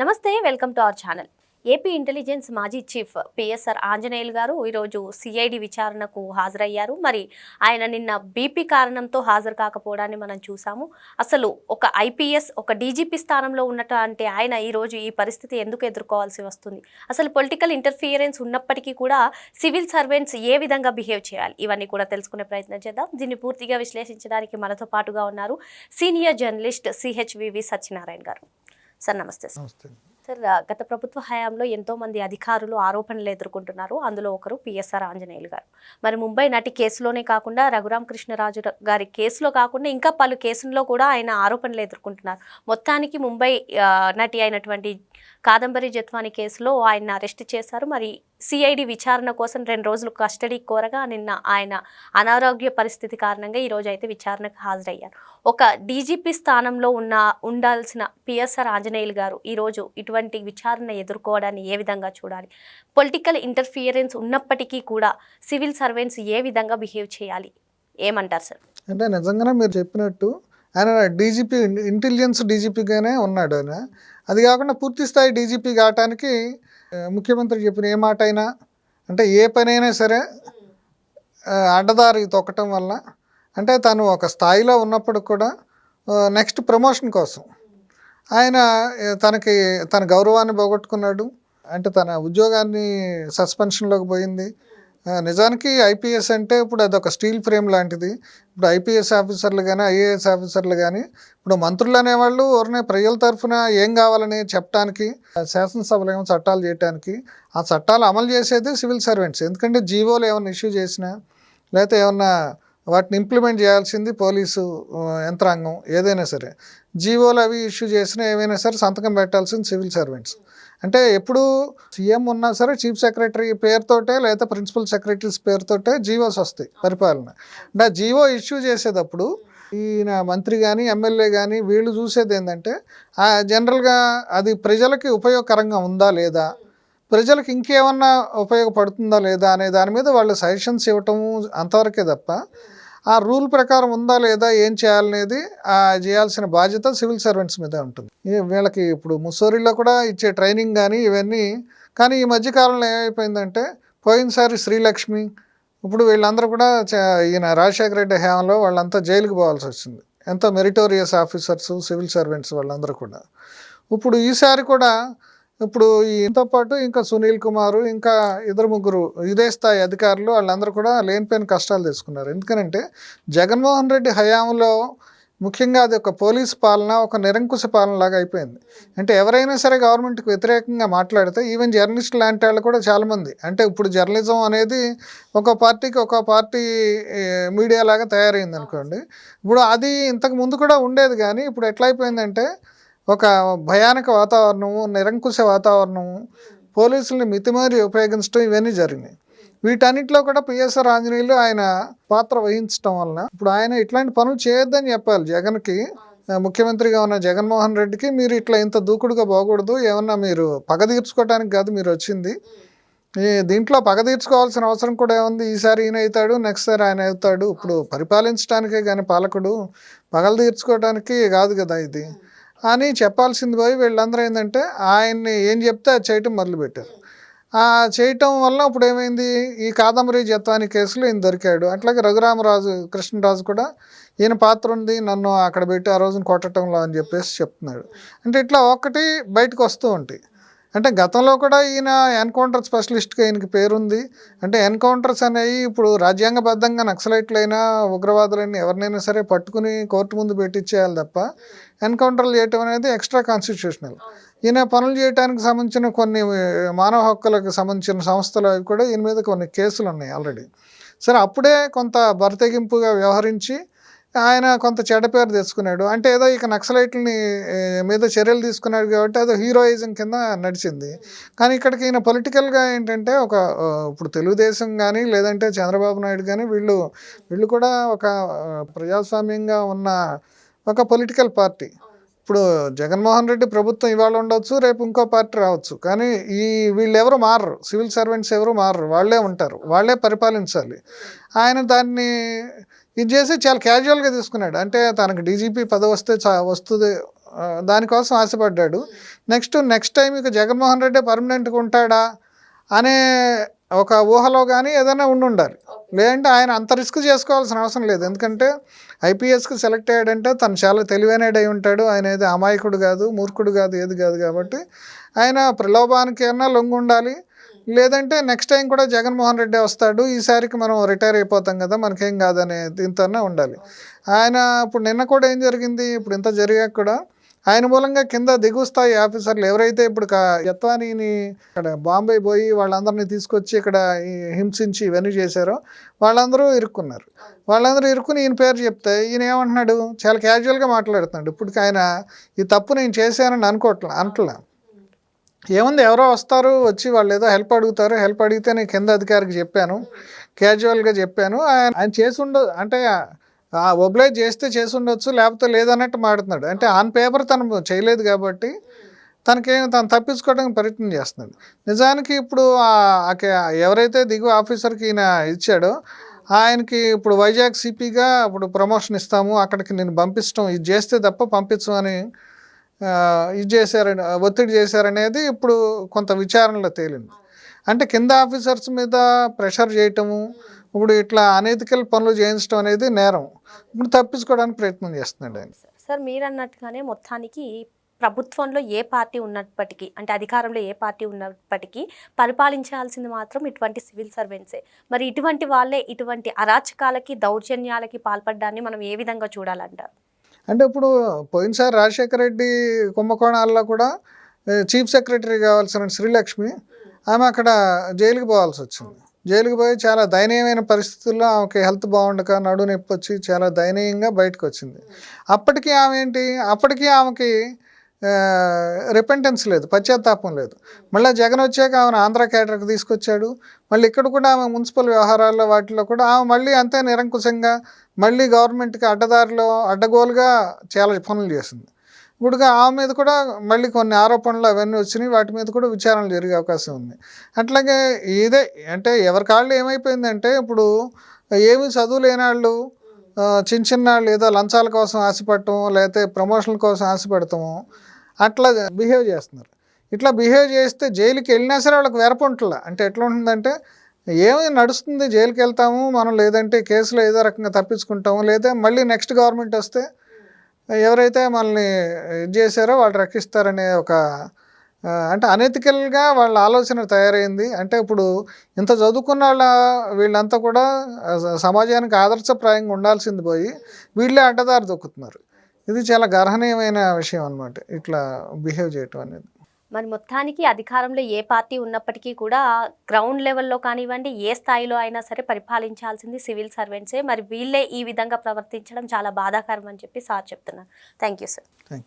నమస్తే welcome to our channel. AP intelligence మాజీ chief PSR Anjaneyulu గారు ఈరోజు సిఐడి విచారణకు హాజరయ్యారు. మరి ఆయన నిన్న బీపీ కారణంతో హాజరు కాకపోవడాన్ని మనం చూసాము. అసలు ఒక ఐపీఎస్ ఒక డీజీపీ స్థానంలో ఉన్నటువంటి ఆయన ఈరోజు ఈ పరిస్థితి ఎందుకు ఎదుర్కోవాల్సి వస్తుంది? అసలు పొలిటికల్ ఇంటర్ఫియరెన్స్ ఉన్నప్పటికీ కూడా సివిల్ సర్వెంట్స్ ఏ విధంగా బిహేవ్ చేయాలి? ఇవన్నీ కూడా తెలుసుకునే ప్రయత్నం చేద్దాం. దీన్ని పూర్తిగా విశ్లేషించడానికి మనతో పాటుగా ఉన్నారు సీనియర్ జర్నలిస్ట్ సిహెచ్వివి సత్యనారాయణ గారు. సార్ నమస్తే సార్. సార్ గత ప్రభుత్వ హయాంలో ఎంతో మంది అధికారులు ఆరోపణలు ఎదుర్కొంటున్నారు. అందులో ఒకరు పిఎస్ఆర్ ఆంజనేయులు గారు. మరి ముంబై నటి కేసులోనే కాకుండా రఘురామ కృష్ణరాజు గారి కేసులో కాకుండా ఇంకా పలు కేసుల్లో కూడా ఆయన ఆరోపణలు ఎదుర్కొంటున్నారు. మొత్తానికి ముంబై నటి అయినటువంటి కాదంబరి జత్వాని కేసులో ఆయన అరెస్ట్ చేశారు. మరి సిఐడి విచారణ కోసం రెండు రోజులు కస్టడీ కోరగా నిన్న ఆయన అనారోగ్య పరిస్థితి కారణంగా ఈరోజు అయితే విచారణకు హాజరయ్యారు. ఒక డీజీపీ స్థానంలో ఉన్న ఉండాల్సిన పిఎస్ఆర్ ఆంజనేయులు గారు ఈరోజు ఇటువంటి విచారణ ఎదుర్కోవడాన్ని ఏ విధంగా చూడాలి? పొలిటికల్ ఇంటర్ఫియరెన్స్ ఉన్నప్పటికీ కూడా సివిల్ సర్వెంట్స్ ఏ విధంగా బిహేవ్ చేయాలి? ఏమంటారు సార్? అంటే నిజంగానే మీరు చెప్పినట్టు ఆయన డీజీపీ ఇంటెలిజెన్స్ డీజీపీగానే ఉన్నాడు ఆయన. అది కాకుండా పూర్తి స్థాయి డీజీపీ కావటానికి ముఖ్యమంత్రి చెప్పిన ఏ మాట అయినా అంటే ఏ పనైనా సరే అడ్డదారి తొక్కటం వల్ల అంటే తను ఒక స్థాయిలో ఉన్నప్పుడు కూడా నెక్స్ట్ ప్రమోషన్ కోసం. ఆయన తనకి తన గౌరవాన్ని పోగొట్టుకున్నాడు. అంటే తన ఉద్యోగాన్ని సస్పెన్షన్లోకి పోయింది. నిజానికి ఐపీఎస్ అంటే ఇప్పుడు అదొక స్టీల్ ఫ్రేమ్ లాంటిది. ఇప్పుడు ఐపీఎస్ ఆఫీసర్లు కానీ ఐఏఎస్ ఆఫీసర్లు కానీ ఇప్పుడు మంత్రులు అనేవాళ్ళు ఎవరినే ప్రజల తరఫున ఏం కావాలని చెప్పడానికి శాసనసభలో ఏమో చట్టాలు చేయడానికి ఆ చట్టాలు అమలు చేసేది సివిల్ సర్వెంట్స్. ఎందుకంటే జీవోలు ఏమైనా ఇష్యూ చేసినా లేకపోతే ఏమన్నా వాటిని ఇంప్లిమెంట్ చేయాల్సింది పోలీసు యంత్రాంగం ఏదైనా సరే. జీవోలు అవి ఇష్యూ చేసినా ఏమైనా సరే సంతకం పెట్టాల్సింది సివిల్ సర్వెంట్స్. అంటే ఎప్పుడు సీఎం ఉన్నా సరే చీఫ్ సెక్రటరీ పేరుతోటే లేదా ప్రిన్సిపల్ సెక్రటరీస్ పేరుతోటే జీవోస్ వస్తాయి పరిపాలన. అంటే ఆ జీవో ఇష్యూ చేసేటప్పుడు ఈయన మంత్రి కానీ ఎమ్మెల్యే కానీ వీళ్ళు చూసేది ఏంటంటే ఆ జనరల్గా అది ప్రజలకి ఉపయోగకరంగా ఉందా లేదా? ప్రజలకు ఇంకేమన్నా ఉపయోగపడుతుందా లేదా అనే దాని మీద వాళ్ళు సజెషన్స్ ఇవ్వటము అంతవరకే తప్ప ఆ రూల్ ప్రకారం ఉందా లేదా ఏం చేయాలనేది ఆ చేయాల్సిన బాధ్యత సివిల్ సర్వెంట్స్ మీదే ఉంటుంది. వీళ్ళకి ఇప్పుడు ముస్సోరిలో కూడా ఇచ్చే ట్రైనింగ్ కానీ ఇవన్నీ కానీ ఈ మధ్యకాలంలో ఏమైపోయిందంటే పోయినసారి శ్రీలక్ష్మి ఇప్పుడు వీళ్ళందరూ కూడా ఈయన రాజశేఖర రెడ్డి హయాంలో వాళ్ళంతా జైలుకి పోవాల్సి వచ్చింది. ఎంతో మెరిటోరియస్ ఆఫీసర్స్ సివిల్ సర్వెంట్స్ వాళ్ళందరూ కూడా. ఇప్పుడు ఈసారి కూడా ఇప్పుడు ఇంతో పాటు ఇంకా సునీల్ కుమార్ ఇంకా ఇద్దరు ముగ్గురు ఇదే స్థాయి అధికారులు వాళ్ళందరూ కూడా లేనిపోయిన కష్టాలు తీసుకున్నారు. ఎందుకనంటే జగన్మోహన్ రెడ్డి హయాంలో ముఖ్యంగా అది ఒక పోలీస్ పాలన ఒక నిరంకుశ పాలన లాగా అయిపోయింది. అంటే ఎవరైనా సరే గవర్నమెంట్కి వ్యతిరేకంగా మాట్లాడితే ఈవెన్ జర్నలిస్ట్ లాంటి వాళ్ళు కూడా చాలామంది. అంటే ఇప్పుడు జర్నలిజం అనేది ఒక పార్టీకి ఒక పార్టీ మీడియా లాగా తయారైంది అనుకోండి ఇప్పుడు అది ఇంతకు ముందు కూడా ఉండేది కానీ ఇప్పుడు ఎట్లా అయిపోయిందంటే ఒక భయానక వాతావరణము నిరంకుశ వాతావరణము పోలీసుల్ని మితిమీరి ఉపయోగించడం ఇవన్నీ జరిగినాయి. వీటన్నిటిలో కూడా పిఎస్ఆర్ ఆంజనేయులు ఆయన పాత్ర వహించడం వలన ఇప్పుడు ఆయన ఇట్లాంటి పనులు చేయొద్దని చెప్పాలి జగన్కి. ముఖ్యమంత్రిగా ఉన్న జగన్మోహన్ రెడ్డికి మీరు ఇట్లా ఇంత దూకుడుగా పోకూడదు ఏమన్నా మీరు పగ తీర్చుకోవడానికి కాదు మీరు వచ్చింది. దీంట్లో పగ తీర్చుకోవాల్సిన అవసరం కూడా ఏముంది? ఈసారి ఈయన అవుతాడు నెక్స్ట్ సారి ఆయన అవుతాడు. ఇప్పుడు పరిపాలించడానికే కానీ పాలకుడు పగలు తీర్చుకోవడానికి కాదు కదా ఇది. అని చెప్పాల్సింది పోయి వీళ్ళందరూ ఏంటంటే ఆయన్ని ఏం చెప్తే అది చేయటం మొదలుపెట్టారు. ఆ చేయటం వల్ల ఇప్పుడు ఏమైంది? ఈ కాదంబరి జత్వాని కేసులో ఈయన దొరికాడు. అట్లాగే రఘురామరాజు కృష్ణరాజు కూడా ఈయన పాత్ర ఉంది నన్ను అక్కడ పెట్టి ఆ రోజున కొట్టడంలో అని చెప్పేసి చెప్తున్నాడు. అంటే ఇట్లా ఒక్కటి బయటకు వస్తూ ఉంటాయి. అంటే గతంలో కూడా ఈయన ఎన్కౌంటర్ స్పెషలిస్ట్గా ఈయనకి పేరుంది. అంటే ఎన్కౌంటర్స్ అనేవి ఇప్పుడు రాజ్యాంగబద్ధంగా నక్సలైట్లైనా ఉగ్రవాదులైనా ఎవరినైనా సరే పట్టుకుని కోర్టు ముందు పెట్టించేయాలి తప్ప ఎన్కౌంటర్లు చేయటం అనేది ఎక్స్ట్రా కాన్స్టిట్యూషనల్. ఈయన పనులు చేయడానికి సంబంధించిన కొన్ని మానవ హక్కులకు సంబంధించిన సంస్థలు అవి కూడా ఈయన మీద కొన్ని కేసులు ఉన్నాయి ఆల్రెడీ. సరే అప్పుడే కొంత బరతెగింపుగా వ్యవహరించి ఆయన కొంత చెడ్డ పేరు తెచ్చుకున్నాడు. అంటే ఏదో ఇక నక్సలైట్లని మీద చర్యలు తీసుకున్నాడు కాబట్టి అదో హీరోయిజం కింద నడిచింది. కానీ ఇక్కడికి ఈయన పొలిటికల్గా ఏంటంటే ఒక ఇప్పుడు తెలుగుదేశం కానీ లేదంటే చంద్రబాబు నాయుడు కానీ వీళ్ళు వీళ్ళు కూడా ఒక ప్రజాస్వామ్యంగా ఉన్న ఒక పొలిటికల్ పార్టీ. ఇప్పుడు జగన్మోహన్ రెడ్డి ప్రభుత్వం ఇవాళ ఉండొచ్చు రేపు ఇంకో పార్టీ రావచ్చు. కానీ ఈ వీళ్ళు ఎవరు మారరు. సివిల్ సర్వెంట్స్ ఎవరు మారరు. వాళ్ళే ఉంటారు. వాళ్ళే పరిపాలించాలి. ఆయన దాన్ని ఇది చేసి చాలా క్యాజువల్గా తీసుకున్నాడు. అంటే తనకు డీజీపీ పదవి వస్తే చా వస్తుంది. దానికోసం ఆశపడ్డాడు. నెక్స్ట్ నెక్స్ట్ టైం ఇక జగన్మోహన్ రెడ్డి పర్మనెంట్గా ఉంటాడా అనే ఒక ఊహలో కానీ ఏదైనా ఉండి ఉండాలి లేదంటే ఆయన అంత రిస్క్ చేసుకోవాల్సిన అవసరం లేదు. ఎందుకంటే ఐపీఎస్కి సెలెక్ట్ అయ్యాడంటే తను చాలా తెలివైనడై ఉంటాడు. ఆయన ఏది అమాయకుడు కాదు మూర్ఖుడు కాదు ఏది కాదు కాబట్టి ఆయన ప్రలోభానికి అన్నా లొంగి ఉండాలి. లేదంటే నెక్స్ట్ టైం కూడా జగన్మోహన్ రెడ్డి వస్తాడు. ఈసారికి మనం రిటైర్ అయిపోతాం కదా మనకేం కాదనే దీంతోనే ఉండాలి. ఆయన ఇప్పుడు నిన్న కూడా ఏం జరిగింది? ఇప్పుడు ఇంత జరిగాక కూడా ఆయన మూలంగా కింద దిగువ స్థాయి ఆఫీసర్లు ఎవరైతే ఇప్పుడు యత్వానీని ఇక్కడ బాంబే పోయి వాళ్ళందరినీ తీసుకొచ్చి ఇక్కడ ఈ హింసించి ఇవన్నీ చేశారో వాళ్ళందరూ ఇరుక్కున్నారు. వాళ్ళందరూ ఇరుక్కుని ఈయన పేరు చెప్తే ఈయన ఏమంటున్నాడు? చాలా క్యాజువల్గా మాట్లాడుతున్నాడు. ఇప్పుడు ఆయన ఈ తప్పు నేను చేశానని అనుకోవట్లే అంటలే. ఏముంది? ఎవరో వస్తారు వచ్చి వాళ్ళు ఏదో హెల్ప్ అడుగుతారు. హెల్ప్ అడిగితే నేను కింద అధికారికి చెప్పాను. క్యాజువల్గా చెప్పాను. ఆయన ఆయన చేసి అంటే ఒబ్లైజ్ చేస్తే చేసి ఉండొచ్చు లేకపోతే లేదన్నట్టు మాడుతున్నాడు. అంటే ఆన్ పేపర్ తను చేయలేదు కాబట్టి తనకేం తను తప్పించుకోవడానికి ప్రయత్నం చేస్తున్నాడు. నిజానికి ఇప్పుడు ఎవరైతే దిగువ ఆఫీసర్కి ఈయన ఇచ్చాడో ఆయనకి ఇప్పుడు వైజాగ్ సిపిగా ఇప్పుడు ప్రమోషన్ ఇస్తాము అక్కడికి నేను పంపించడం ఇది చేస్తే తప్ప పంపించు అని ఇది చేశారని ఒత్తిడి చేశారనేది ఇప్పుడు కొంత విచారణలో తేలింది. అంటే కింద ఆఫీసర్స్ మీద ప్రెషర్ చేయటము ఇప్పుడు ఇట్లా అనైతికల్ పనులు చేయించడం అనేది నేరం. ఇప్పుడు తప్పించుకోవడానికి ప్రయత్నం చేస్తున్నాడు ఆయన. సార్ మీరు అన్నట్టుగానే మొత్తానికి ప్రభుత్వంలో ఏ పార్టీ ఉన్నప్పటికీ అంటే అధికారంలో ఏ పార్టీ ఉన్నప్పటికీ పరిపాలించాల్సింది మాత్రం ఇటువంటి సివిల్ సర్వెంట్సే. మరి ఇటువంటి వాళ్ళే ఇటువంటి అరాచకాలకి దౌర్జన్యాలకి పాల్పడ్డాన్ని మనం ఏ విధంగా చూడాలంటారు? అంటే ఇప్పుడు పోయినసారి రాజశేఖర రెడ్డి కుంభకోణాల్లో కూడా చీఫ్ సెక్రటరీ కావాల్సిన శ్రీలక్ష్మి ఆమె అక్కడ జైలుకి పోవాల్సి వచ్చింది. జైలుకి పోయి చాలా దయనీయమైన పరిస్థితుల్లో ఆమెకి హెల్త్ బాగుండక నడు నొప్పి వచ్చి చాలా దయనీయంగా బయటకు వచ్చింది. అప్పటికి ఆమె ఏంటి? అప్పటికి ఆమెకి రిపెంటెన్స్ లేదు పశ్చాత్తాపం లేదు. మళ్ళీ జగన్ వచ్చాక ఆమెను ఆంధ్ర కేటర్కి తీసుకొచ్చాడు. మళ్ళీ ఇక్కడ కూడా ఆమె మున్సిపల్ వ్యవహారాల్లో వాటిలో కూడా ఆమె మళ్ళీ అంతే నిరంకుశంగా మళ్ళీ గవర్నమెంట్కి అడ్డదారిలో అడ్డగోలుగా చాలా పనులు చేసింది. ఇప్పుడు ఆమె మీద కూడా మళ్ళీ కొన్ని ఆరోపణలు అవన్నీ వచ్చినాయి. వాటి మీద కూడా విచారణలు జరిగే అవకాశం ఉంది. అట్లాగే ఇదే అంటే ఎవరి కాళ్ళు ఏమైపోయిందంటే ఇప్పుడు ఏమీ చదువు లేని వాళ్ళు చిన్న చిన్న వాళ్ళు ఏదో లంచాల కోసం ఆశపడటం లేకపోతే ప్రమోషన్ల కోసం ఆశపడటము అట్లా బిహేవ్ చేస్తున్నారు. ఇట్లా బిహేవ్ చేస్తే జైలుకి వెళ్ళినా సరే వాళ్ళకి వెరపుంటల అంటే ఎట్లా ఉంటుందంటే ఏమి నడుస్తుంది జైలుకి వెళ్తాము మనం లేదంటే కేసులో ఏదో రకంగా తప్పించుకుంటాము లేదా మళ్ళీ నెక్స్ట్ గవర్నమెంట్ వస్తే ఎవరైతే మనల్ని ఇది చేశారో వాళ్ళు రక్షిస్తారనే ఒక అంటే అనెతికల్గా వాళ్ళ ఆలోచన తయారైంది. అంటే ఇప్పుడు ఇంత చదువుకున్న వాళ్ళ వీళ్ళంతా కూడా సమాజానికి ఆదర్శప్రాయంగా ఉండాల్సింది పోయి వీళ్ళే అడ్డదారి దొక్కుతున్నారు ఇది చాలా గర్హనీయమైన విషయం అనమాట ఇట్లా బిహేవ్ చేయటం అనేది. మరి మొత్తానికి అధికారంలో ఏ పార్టీ ఉన్నప్పటికీ కూడా గ్రౌండ్ లెవెల్లో కానివ్వండి ఏ స్థాయిలో అయినా సరే పరిపాలించాల్సింది సివిల్ సర్వెంట్సే. మరి వీళ్ళే ఈ విధంగా ప్రవర్తించడం చాలా బాధాకరం అని చెప్పి సార్ చెప్తున్నారు. Thank you sir. థ్యాంక్